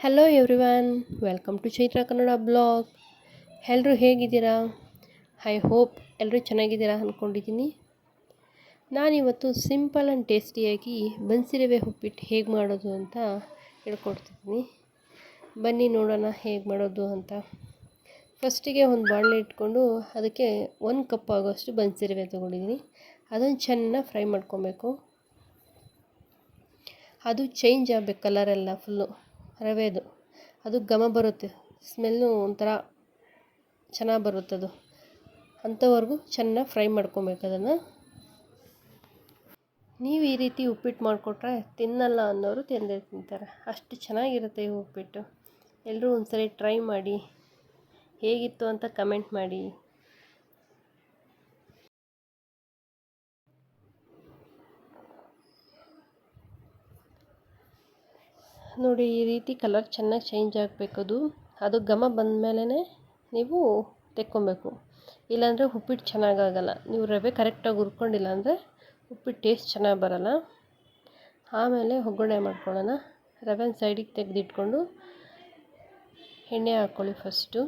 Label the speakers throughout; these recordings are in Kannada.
Speaker 1: Hello everyone welcome to Chaitra Kannada blog ಎಲ್ಲರೂ ಹೇಗಿದ್ದೀರಾ? ಐ ಹೋಪ್ ಎಲ್ಲರೂ ಚೆನ್ನಾಗಿದ್ದೀರಾ ಅಂದ್ಕೊಂಡಿದ್ದೀನಿ ನಾನಿವತ್ತು ಸಿಂಪಲ್ ಆ್ಯಂಡ್ ಟೇಸ್ಟಿಯಾಗಿ ಬನ್ಸಿರವೆ ಉಪ್ಪಿಟ್ಟು ಹೇಗೆ ಮಾಡೋದು ಅಂತ ಹೇಳ್ಕೊಡ್ತಿದ್ದೀನಿ. ಬನ್ನಿ ನೋಡೋಣ ಹೇಗೆ ಮಾಡೋದು ಅಂತ. ಫಸ್ಟಿಗೆ ಒಂದು ಬಾಣಲೆ ಇಟ್ಕೊಂಡು ಅದಕ್ಕೆ ಒಂದು ಕಪ್ ಆಗೋಷ್ಟು ಬನ್ಸಿರವೆ ತೊಗೊಂಡಿದ್ದೀನಿ. ಅದನ್ನು ಚೆನ್ನಾಗಿ ಫ್ರೈ ಮಾಡ್ಕೊಬೇಕು. ಅದು ಚೇಂಜ್ ಆಗಬೇಕು ಕಲರೆಲ್ಲ ಫುಲ್ಲು ರವೆದು. ಅದು ಘಮ ಬರುತ್ತೆ. ಸ್ಮೆಲ್ಲು ಒಂಥರ ಚೆನ್ನಾಗಿ ಬರುತ್ತದು ಅಂಥವರೆಗೂ ಚೆನ್ನಾಗಿ ಫ್ರೈ ಮಾಡ್ಕೊಬೇಕು ಅದನ್ನು. ನೀವು ಈ ರೀತಿ ಉಪ್ಪಿಟ್ಟು ಮಾಡಿಕೊಟ್ರೆ ತಿನ್ನಲ್ಲ ಅನ್ನೋರು ತಿಂದೇ ತಿಂತಾರೆ. ಅಷ್ಟು ಚೆನ್ನಾಗಿರುತ್ತೆ ಈ ಉಪ್ಪಿಟ್ಟು. ಎಲ್ಲರೂ ಒಂದ್ಸರಿ ಟ್ರೈ ಮಾಡಿ. ಹೇಗಿತ್ತು ಅಂತ ಕಮೆಂಟ್ ಮಾಡಿ. ನೋಡಿ, ಈ ರೀತಿ ಕಲರ್ ಚೆನ್ನಾಗಿ ಚೇಂಜ್ ಆಗಬೇಕು ಅದು. ಅದು ಘಮ ಬಂದಮೇಲೆ ನೀವು ತೆಕ್ಕೊಬೇಕು. ಇಲ್ಲಾಂದರೆ ಉಪ್ಪಿಟ್ಟು ಚೆನ್ನಾಗಾಗಲ್ಲ ನೀವು ರವೆ ಕರೆಕ್ಟಾಗಿ ಹುರ್ಕೊಂಡಿಲ್ಲ ಅಂದರೆ ಉಪ್ಪಿಟ್ಟು ಟೇಸ್ಟ್ ಚೆನ್ನಾಗಿ ಬರೋಲ್ಲ. ಆಮೇಲೆ ಒಗ್ಗರಣೆ ಮಾಡ್ಕೊಳ್ಳೋಣ. ರವೆನ ಸೈಡಿಗೆ ತೆಗೆದಿಟ್ಕೊಂಡು ಎಣ್ಣೆ ಹಾಕ್ಕೊಳ್ಳಿ ಫಸ್ಟು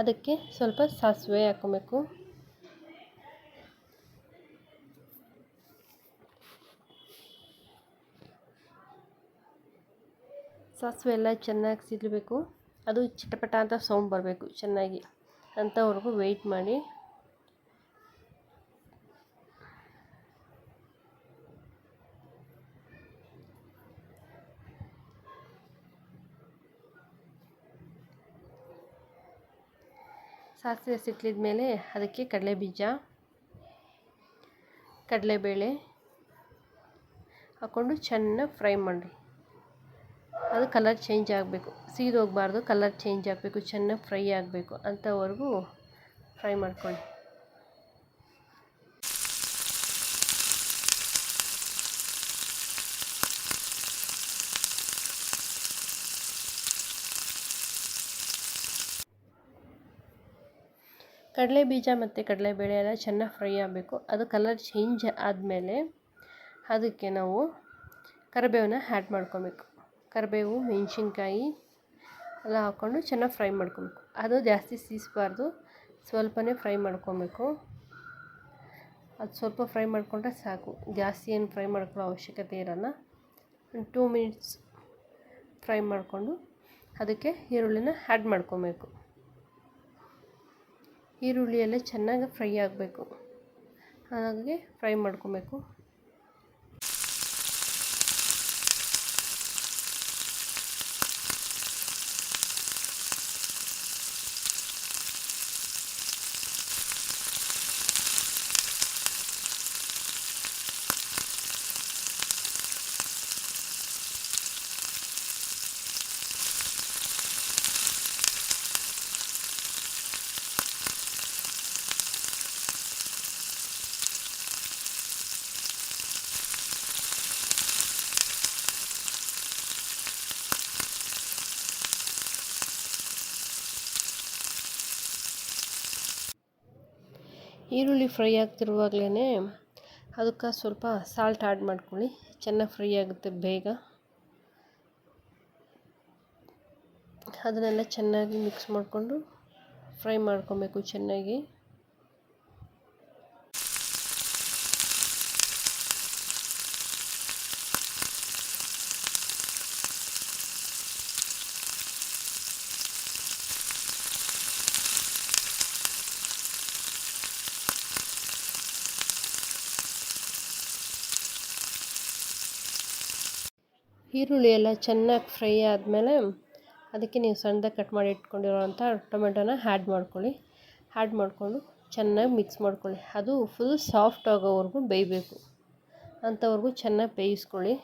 Speaker 1: ಅದಕ್ಕೆ ಸ್ವಲ್ಪ ಸಾಸಿವೆ ಹಾಕ್ಕೊಬೇಕು. ಸಾಸಿವೆ ಎಲ್ಲ ಚೆನ್ನಾಗಿ ಸಿಗಬೇಕು ಅದು ಚಿಟಪಟ ಅಂತ ಸೌಂಡ್ ಬರಬೇಕು ಚೆನ್ನಾಗಿ. ಅಂಥವರೆಗೂ ವೆಯ್ಟ್ ಮಾಡಿ. ಸಾಸಿವೆ ಸಿಟ್ಲಿದ ಮೇಲೆ ಅದಕ್ಕೆ ಕಡಲೆ ಬೀಜ, ಕಡಲೆಬೇಳೆ ಹಾಕ್ಕೊಂಡು ಚೆನ್ನಾಗಿ ಫ್ರೈ ಮಾಡಿ ಅದು ಕಲರ್ ಚೇಂಜ್ ಆಗಬೇಕು. ಸೀದೋಗಬಾರ್ದು ಕಲರ್ ಚೇಂಜ್ ಆಗಬೇಕು, ಚೆನ್ನಾಗಿ ಫ್ರೈ ಆಗಬೇಕು ಅಂಥವರೆಗೂ ಫ್ರೈ ಮಾಡ್ಕೊಳ್ಳಿ. ಕಡಲೆ ಬೀಜ ಮತ್ತು ಕಡಲೆಬೇಳೆ ಎಲ್ಲ ಚೆನ್ನಾಗಿ ಫ್ರೈ ಆಗಬೇಕು. ಅದು ಕಲರ್ ಚೇಂಜ್ ಆದಮೇಲೆ ಅದಕ್ಕೆ ನಾವು ಕರಿಬೇವನ್ನ ಆ್ಯಡ್ ಮಾಡ್ಕೊಬೇಕು. ಕರಿಬೇವು, ಮೆಣಸಿನ್ಕಾಯಿ ಎಲ್ಲ ಹಾಕ್ಕೊಂಡು ಚೆನ್ನಾಗಿ ಫ್ರೈ ಮಾಡ್ಕೊಬೇಕು. ಅದು ಜಾಸ್ತಿ ಸೀಸಬಾರ್ದು, ಸ್ವಲ್ಪನೇ ಫ್ರೈ ಮಾಡ್ಕೊಬೇಕು. ಅದು ಸ್ವಲ್ಪ ಫ್ರೈ ಮಾಡಿಕೊಂಡ್ರೆ ಸಾಕು. ಜಾಸ್ತಿ ಏನು ಫ್ರೈ ಮಾಡ್ಕೊಳ್ಳೋ ಅವಶ್ಯಕತೆ ಇರೋಲ್ಲ. ಟೂ ಮಿನಿಟ್ಸ್ ಫ್ರೈ ಮಾಡಿಕೊಂಡು ಅದಕ್ಕೆ ಈರುಳ್ಳಿನ ಆ್ಯಡ್ ಮಾಡ್ಕೊಬೇಕು. ಈರುಳ್ಳಿಯಲ್ಲೇ ಚೆನ್ನಾಗಿ ಫ್ರೈ ಆಗಬೇಕು. ಹಾಗೆ ಫ್ರೈ ಮಾಡ್ಕೊಬೇಕು. ಈರುಳ್ಳಿ ಫ್ರೈ ಆಗ್ತಿರುವಾಗಲೇ ಅದಕ್ಕೆ ಸ್ವಲ್ಪ ಸಾಲ್ಟ್ ಆ್ಯಡ್ ಮಾಡ್ಕೊಳ್ಳಿ. ಚೆನ್ನಾಗಿ ಫ್ರೈ ಆಗುತ್ತೆ ಬೇಗ. ಅದನ್ನೆಲ್ಲ ಚೆನ್ನಾಗಿ ಮಿಕ್ಸ್ ಮಾಡಿಕೊಂಡು ಫ್ರೈ ಮಾಡ್ಕೊಬೇಕು ಚೆನ್ನಾಗಿ. ಈರುಳ್ಳಿ ಎಲ್ಲ ಚೆನ್ನಾಗಿ ಫ್ರೈ ಆದಮೇಲೆ ಅದಕ್ಕೆ ನೀವು ಸಣ್ಣದಾಗಿ ಕಟ್ ಮಾಡಿ ಇಟ್ಕೊಂಡಿರೋವಂಥ ಟೊಮೆಟೊನ ಹ್ಯಾಡ್ ಮಾಡ್ಕೊಳ್ಳಿ. ಹ್ಯಾಡ್ ಮಾಡಿಕೊಂಡು ಚೆನ್ನಾಗಿ ಮಿಕ್ಸ್ ಮಾಡ್ಕೊಳ್ಳಿ. ಅದು ಫುಲ್ ಸಾಫ್ಟ್ ಆಗೋವರೆಗೂ ಬೇಯಬೇಕು. ಅಂಥವ್ರಿಗೂ ಚೆನ್ನಾಗಿ ಬೇಯಿಸ್ಕೊಳ್ಳಿ.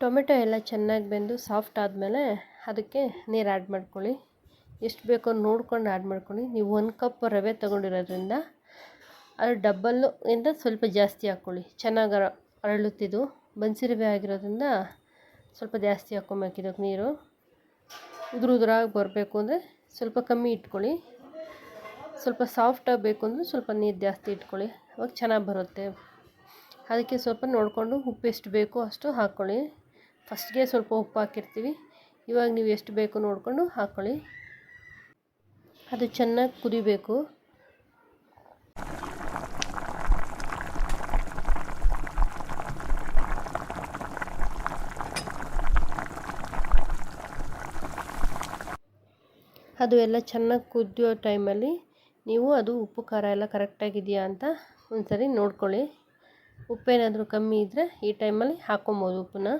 Speaker 1: ಟೊಮೆಟೊ ಎಲ್ಲ ಚೆನ್ನಾಗಿ ಬೆಂದು ಸಾಫ್ಟ್ ಆದಮೇಲೆ ಅದಕ್ಕೆ ನೀರು ಆ್ಯಡ್ ಮಾಡ್ಕೊಳ್ಳಿ. ಎಷ್ಟು ಬೇಕೋ ನೋಡ್ಕೊಂಡು ಆ್ಯಡ್ ಮಾಡ್ಕೊಳ್ಳಿ. ನೀವು ಒಂದು ಕಪ್ ರವೆ ತೊಗೊಂಡಿರೋದ್ರಿಂದ ಅದು ಡಬ್ಬಲ್ಲು ಇಂದ ಸ್ವಲ್ಪ ಜಾಸ್ತಿ ಹಾಕ್ಕೊಳ್ಳಿ. ಚೆನ್ನಾಗಿ ಅರ, ಅರಳುತ್ತಿದ್ದು. ಬನ್ಸಿರವೆ ಆಗಿರೋದ್ರಿಂದ ಸ್ವಲ್ಪ ಜಾಸ್ತಿ ಹಾಕ್ಕೊಬೇಕು ಇದಕ್ಕೆ ನೀರು. ಉದುರು ಉದುರಾಗಿ ಬರಬೇಕು ಅಂದರೆ ಸ್ವಲ್ಪ ಕಮ್ಮಿ ಇಟ್ಕೊಳ್ಳಿ. ಸ್ವಲ್ಪ ಸಾಫ್ಟಾಗಿ ಬೇಕು ಅಂದರೆ ಸ್ವಲ್ಪ ನೀರು ಜಾಸ್ತಿ ಇಟ್ಕೊಳ್ಳಿ. ಅವಾಗ ಚೆನ್ನಾಗಿ ಬರುತ್ತೆ. ಅದಕ್ಕೆ ಸ್ವಲ್ಪ ನೋಡಿಕೊಂಡು ಉಪ್ಪು ಎಷ್ಟು ಬೇಕೋ ಅಷ್ಟು ಹಾಕ್ಕೊಳ್ಳಿ. ಫಸ್ಟ್ಗೆ ಸ್ವಲ್ಪ ಉಪ್ಪು ಹಾಕಿರ್ತೀವಿ. ಇವಾಗ ನೀವು ಎಷ್ಟು ಬೇಕು ನೋಡಿಕೊಂಡು ಹಾಕ್ಕೊಳ್ಳಿ ಅದು ಚೆನ್ನಾಗಿ ಕುದಿಬೇಕು. ಅದು ಎಲ್ಲ ಚೆನ್ನಾಗಿ ಕುದಿಯೋ ಟೈಮಲ್ಲಿ ನೀವು ಅದು ಉಪ್ಪು ಖಾರ ಎಲ್ಲ ಕರೆಕ್ಟಾಗಿದೆಯಾ ಅಂತ ಒಂದ್ಸರಿ ನೋಡ್ಕೊಳ್ಳಿ. ಉಪ್ಪೇನಾದರೂ ಕಮ್ಮಿ ಇದ್ದರೆ ಈ ಟೈಮಲ್ಲಿ ಹಾಕ್ಕೊಬೋದು ಉಪ್ಪನ್ನ.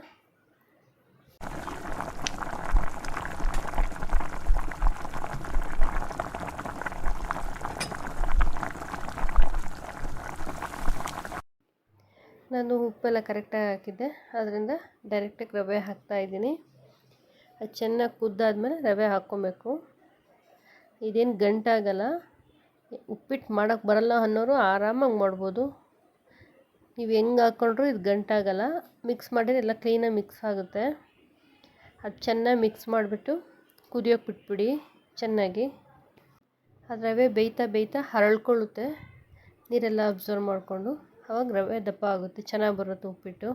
Speaker 1: ನಾನು ಉಪ್ಪೆಲ್ಲ ಕರೆಕ್ಟಾಗಿ ಹಾಕಿದ್ದೆ. ಅದರಿಂದ ಡೈರೆಕ್ಟಾಗಿ ರವೆ ಹಾಕ್ತಾಯಿದ್ದೀನಿ ಅದು ಚೆನ್ನಾಗಿ ಕುದ್ದಾದಮೇಲೆ ರವೆ ಹಾಕ್ಕೊಬೇಕು. ಇದೇನು ಗಂಟಾಗಲ್ಲ ಉಪ್ಪಿಟ್ಟು ಮಾಡೋಕ್ಕೆ ಬರಲ್ಲ ಅನ್ನೋರು ಆರಾಮಾಗಿ ಮಾಡ್ಬೋದು. ನೀವು ಹೆಂಗೆ ಹಾಕ್ಕೊಂಡ್ರು ಇದು ಗಂಟಾಗಲ್ಲ ಮಿಕ್ಸ್ ಮಾಡಿದ್ರೆ ಎಲ್ಲ ಕ್ಲೀನಾಗಿ ಮಿಕ್ಸ್ ಆಗುತ್ತೆ. ಅದು ಚೆನ್ನಾಗಿ ಮಿಕ್ಸ್ ಮಾಡಿಬಿಟ್ಟು ಕುದಿಯೋಕೆ ಬಿಟ್ಬಿಡಿ, ಚೆನ್ನಾಗಿ. ಅದು ರವೆ ಬೇಯ್ತಾ ಬೇಯ್ತಾ ಹರಳ್ಕೊಳ್ಳುತ್ತೆ. ನೀರೆಲ್ಲ ಅಬ್ಸರ್ವ್ ಮಾಡಿಕೊಂಡು ಅವಾಗ ರವೆ ದಪ್ಪ ಆಗುತ್ತೆ, ಚೆನ್ನಾಗಿ ಬರುತ್ತೆ ಉಪ್ಪಿಟ್ಟು.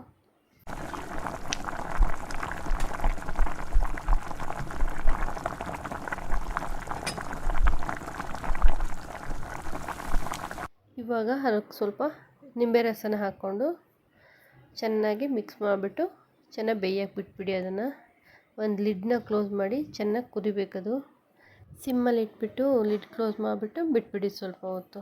Speaker 1: ಇವಾಗ ಅದಕ್ಕೆ ಸ್ವಲ್ಪ ನಿಂಬೆ ರಸನ ಹಾಕ್ಕೊಂಡು ಚೆನ್ನಾಗಿ ಮಿಕ್ಸ್ ಮಾಡಿಬಿಟ್ಟು ಚೆನ್ನಾಗಿ ಬೇಯಕ್ಕೆ ಬಿಟ್ಬಿಡಿ ಅದನ್ನು. ಒಂದು ಲಿಡ್ನ ಕ್ಲೋಸ್ ಮಾಡಿ ಚೆನ್ನಾಗಿ ಕುದಿಬೇಕದು. ಸಿಮ್ಮಲ್ಲಿ ಇಟ್ಬಿಟ್ಟು ಲಿಡ್ ಕ್ಲೋಸ್ ಮಾಡಿಬಿಟ್ಟು ಬಿಟ್ಬಿಡಿ ಸ್ವಲ್ಪ ಹೊತ್ತು.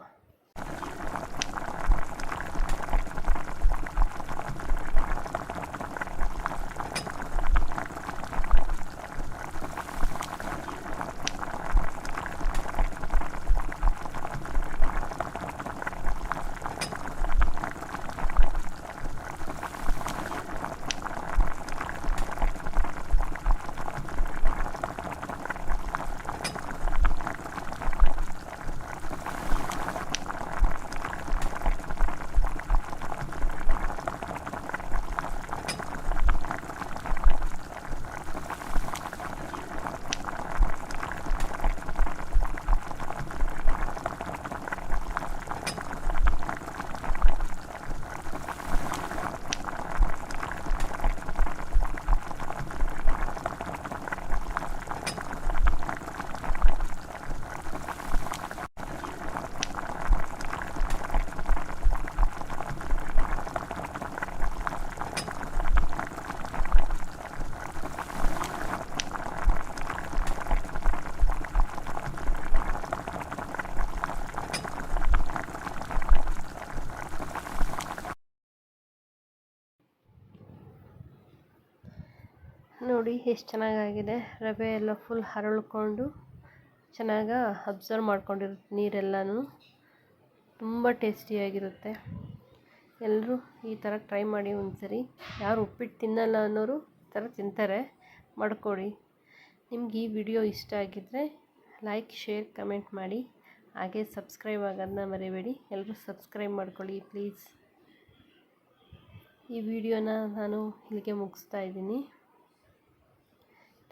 Speaker 1: ನೋಡಿ ಎಷ್ಟು ಚೆನ್ನಾಗಾಗಿದೆ. ರವೆ ಎಲ್ಲ ಫುಲ್ ಹರಳ್ಕೊಂಡು ಚೆನ್ನಾಗಿ ಅಬ್ಸರ್ವ್ ಮಾಡ್ಕೊಂಡಿರುತ್ತೆ ನೀರೆಲ್ಲನೂ. ತುಂಬ ಟೇಸ್ಟಿಯಾಗಿರುತ್ತೆ ಎಲ್ಲರೂ ಈ ಥರ ಟ್ರೈ ಮಾಡಿ ಒಂದ್ಸರಿ. ಯಾರು ಉಪ್ಪಿಟ್ಟು ತಿನ್ನಲ್ಲ ಅನ್ನೋರು ಈ ಥರ ತಿಂತಾರೆ. ಮಾಡ್ಕೊಡಿ. ನಿಮ್ಗೆ ಈ ವಿಡಿಯೋ ಇಷ್ಟ ಆಗಿದ್ದರೆ ಲೈಕ್ ಶೇರ್ ಕಮೆಂಟ್ ಮಾಡಿ. ಹಾಗೆ ಸಬ್ಸ್ಕ್ರೈಬ್ ಆಗೋದನ್ನ ಮರಿಬೇಡಿ. ಎಲ್ಲರೂ ಸಬ್ಸ್ಕ್ರೈಬ್ ಮಾಡ್ಕೊಳ್ಳಿ ಪ್ಲೀಸ್ ಈ ವಿಡಿಯೋನ ನಾನು ಇಲ್ಲಿಗೆ ಮುಗಿಸ್ತಾ ಇದ್ದೀನಿ.